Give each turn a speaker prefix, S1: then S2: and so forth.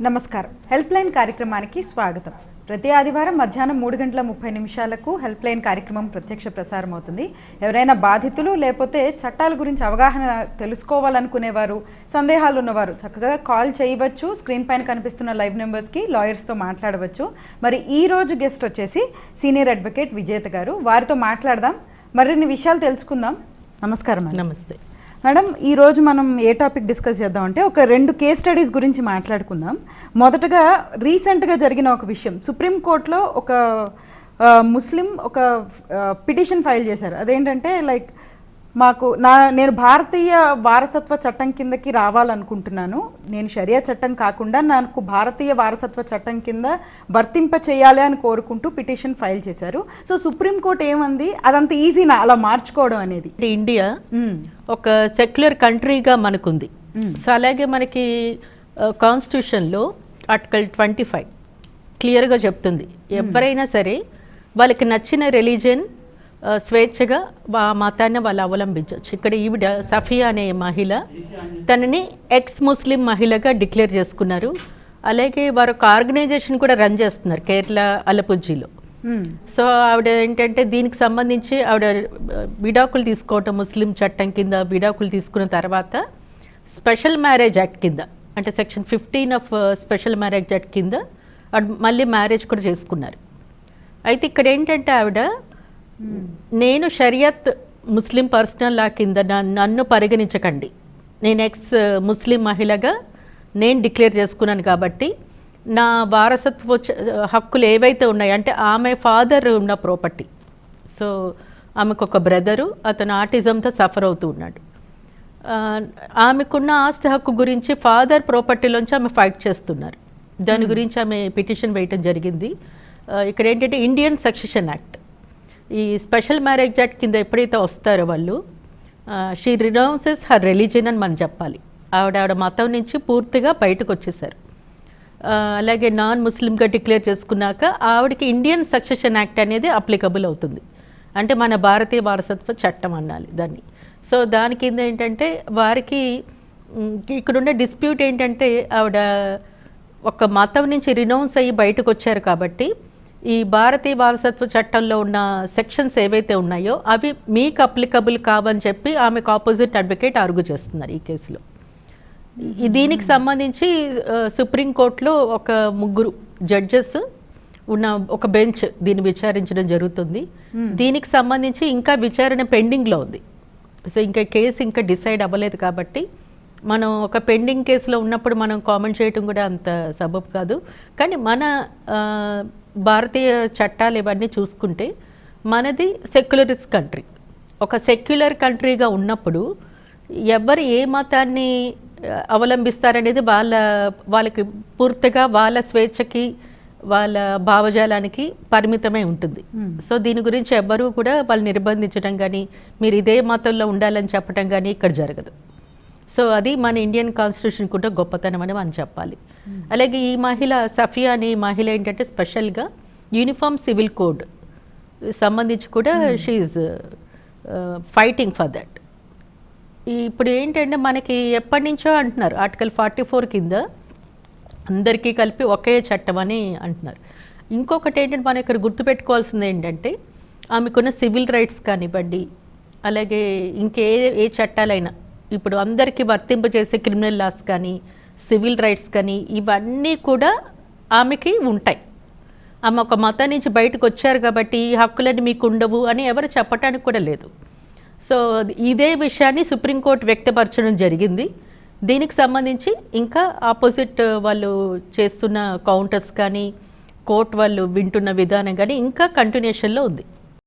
S1: నమస్కారం. Help line కార్యక్రమానికి స్వాగతం. ప్రతి ఆదివారం మధ్యాహ్నం మూడు గంటల ముప్పై నిమిషాలకు హెల్ప్ లైన్ కార్యక్రమం ప్రత్యక్ష ప్రసారం అవుతుంది. ఎవరైనా బాధితులు లేకపోతే చట్టాల గురించి అవగాహన తెలుసుకోవాలనుకునేవారు సందేహాలు ఉన్నవారు చక్కగా కాల్ చేయవచ్చు. స్క్రీన్ పైన కనిపిస్తున్న లైవ్ నెంబర్స్కి లాయర్స్తో మాట్లాడవచ్చు. మరి ఈ రోజు గెస్ట్ వచ్చేసి సీనియర్ అడ్వకేట్ విజేత గారు. వారితో మాట్లాడదాం. మరిన్ని విషయాలు తెలుసుకుందాం. నమస్కారం
S2: నమస్తే.
S1: మేడం ఈరోజు మనం ఏ టాపిక్ డిస్కస్ చేద్దాం అంటే ఒక రెండు కేస్ స్టడీస్ గురించి మాట్లాడుకుందాం. మొదటగా రీసెంట్గా జరిగిన ఒక విషయం. సుప్రీంకోర్టులో ఒక ముస్లిం ఒక పిటిషన్ ఫైల్ చేశారు. అదేంటంటే లైక్ మాకు నా నేను భారతీయ వారసత్వ చట్టం కిందకి రావాలనుకుంటున్నాను. నేను షరియా చట్టం కాకుండా నాకు భారతీయ వారసత్వ చట్టం కింద వర్తింప చేయాలి అని కోరుకుంటూ పిటిషన్ ఫైల్ చేశారు. సో సుప్రీంకోర్టు ఏమంది? అదంత ఈజీనా అలా మార్చుకోవడం అనేది.
S2: ఇండియా. ఒక సెక్యులర్ కంట్రీగా మనకుంది. సో అలాగే మనకి కాన్స్టిట్యూషన్లో ఆర్టికల్ ట్వంటీ ఫైవ్ క్లియర్గా చెప్తుంది. ఎవరైనా సరే వాళ్ళకి నచ్చిన రిలీజియన్ స్వేచ్ఛగా ఆ మతాన్ని వాళ్ళు అవలంబించవచ్చు. ఇక్కడ ఈవిడ సఫియా అనే మహిళ తనని ఎక్స్ ముస్లిం మహిళగా డిక్లేర్ చేసుకున్నారు. అలాగే వారు ఒక ఆర్గనైజేషన్ కూడా రన్ చేస్తున్నారు కేరళ అలపుజ్జిలో. సో ఆవిడ ఏంటంటే దీనికి సంబంధించి ఆవిడ విడాకులు తీసుకోవటం ముస్లిం చట్టం కింద విడాకులు తీసుకున్న తర్వాత స్పెషల్ మ్యారేజ్ యాక్ట్ కింద అంటే section fifteen of special marriage act కింద ఆవిడ మళ్ళీ మ్యారేజ్ కూడా చేసుకున్నారు. అయితే ఇక్కడ ఏంటంటే ఆవిడ నేను షరియత్ ముస్లిం పర్సనల్ లా కింద నన్ను పరిగణించకండి. నేను ఎక్స్ ముస్లిం మహిళగా నేను డిక్లేర్ చేసుకున్నాను కాబట్టి నా వారసత్వ చ- హక్కులు ఏవైతే ఉన్నాయో అంటే ఆమె ఫాదర్ ఉన్న ప్రాపర్టీ సో ఆమెకు ఒక బ్రదరు అతను ఆటిజంతో సఫర్ అవుతూ ఉన్నాడు. ఆ, ఆమెకున్న ఆస్తి హక్కు గురించి ఫాదర్ ప్రాపర్టీలోంచి ఆమె ఫైట్ చేస్తున్నారు. దాని గురించి ఆమె పిటిషన్ వేయటం జరిగింది. ఇక్కడ ఏంటంటే ఇండియన్ సక్సెషన్ యాక్ట్ ఈ స్పెషల్ మ్యారేజ్ యాక్ట్ కింద ఎప్పుడైతే వస్తారో వాళ్ళు షీ రినౌన్సెస్ హర్ రిలీజన్ అని మనం చెప్పాలి. ఆవిడ ఆవిడ మతం నుంచి పూర్తిగా బయటకు వచ్చేసారు అలాగే నాన్ ముస్లింగా డిక్లేర్ చేసుకున్నాక ఆవిడకి ఇండియన్ సక్సెషన్ యాక్ట్ అనేది అప్లికబుల్ అవుతుంది. అంటే మన భారతీయ వారసత్వ చట్టం అనాలి దాన్ని. సో దాని కింద ఏంటంటే వారికి ఇక్కడున్న డిస్ప్యూట్ ఏంటంటే ఆవిడ ఒక మతం నుంచి రినౌన్స్ అయ్యి బయటకు వచ్చారు కాబట్టి ఈ భారతీయ వారసత్వ చట్టంలో ఉన్న సెక్షన్స్ ఏవైతే ఉన్నాయో అవి మీకు అప్లికబుల్ కావని చెప్పి ఆమెకు ఆపోజిట్ అడ్వకేట్ అరుగు చేస్తున్నారు ఈ కేసులో. దీనికి సంబంధించి సుప్రీంకోర్టులో ఒక ముగ్గురు జడ్జెస్ ఉన్న ఒక బెంచ్ దీన్ని విచారించడం జరుగుతుంది. దీనికి సంబంధించి ఇంకా విచారణ పెండింగ్లో ఉంది. సో ఇంకా కేసు ఇంకా డిసైడ్ అవ్వలేదు కాబట్టి మనం ఒక పెండింగ్ కేసులో ఉన్నప్పుడు మనం కామెంట్ చేయడం కూడా అంత సబబు కాదు. కానీ మన భారతీయ చట్టాలు ఇవన్నీ చూసుకుంటే మనది సెక్యులరిస్ట్ కంట్రీ. ఒక సెక్యులర్ కంట్రీగా ఉన్నప్పుడు ఎవరు ఏ మతాన్ని అవలంబిస్తారనేది వాళ్ళ వాళ్ళకి పూర్తిగా వాళ్ళ స్వేచ్ఛకి వాళ్ళ భావజాలానికి పరిమితమై ఉంటుంది. సో దీని గురించి ఎవ్వరూ కూడా వాళ్ళు నిర్బంధించడం కానీ మీరు ఇదే మతంలో ఉండాలని చెప్పడం కానీ ఇక్కడ జరగదు. సో అది మన ఇండియన్ కాన్స్టిట్యూషన్ కూడా గొప్పతనం అని మనం చెప్పాలి. అలాగే ఈ మహిళ సఫియా అనే మహిళ ఏంటంటే స్పెషల్గా యూనిఫామ్ సివిల్ కోడ్ సంబంధించి కూడా షీఈ్ ఫైటింగ్ ఫర్ దట్ ఇప్పుడు ఏంటంటే మనకి ఎప్పటి నుంచో అంటున్నారు ఆర్టికల్ ఫార్టీ ఫోర్ కింద అందరికీ కలిపి ఒకే చట్టం అని అంటున్నారు. ఇంకొకటి ఏంటంటే మనం ఇక్కడ గుర్తుపెట్టుకోవాల్సింది ఏంటంటే ఆమెకున్న సివిల్ రైట్స్ కానివ్వండి అలాగే ఇంకే ఏ చట్టాలైనా ఇప్పుడు అందరికీ వర్తింపజేసే క్రిమినల్ లాస్ కానీ సివిల్ రైట్స్ కానీ ఇవన్నీ కూడా ఆమెకి ఉంటాయి. ఆమె ఒక మతం నుంచి బయటకు వచ్చారు కాబట్టి ఈ హక్కులన్నీ మీకు ఉండవు అని ఎవరు చెప్పడానికి కూడా లేదు. సో ఇదే విషయాన్ని సుప్రీంకోర్టు వ్యక్తపరచడం జరిగింది. దీనికి సంబంధించి ఇంకా ఆపోజిట్ వాళ్ళు చేస్తున్న కౌంటర్స్ కానీ కోర్టు వాళ్ళు వింటున్న విధానం కానీ ఇంకా కంటిన్యూషన్లో ఉంది.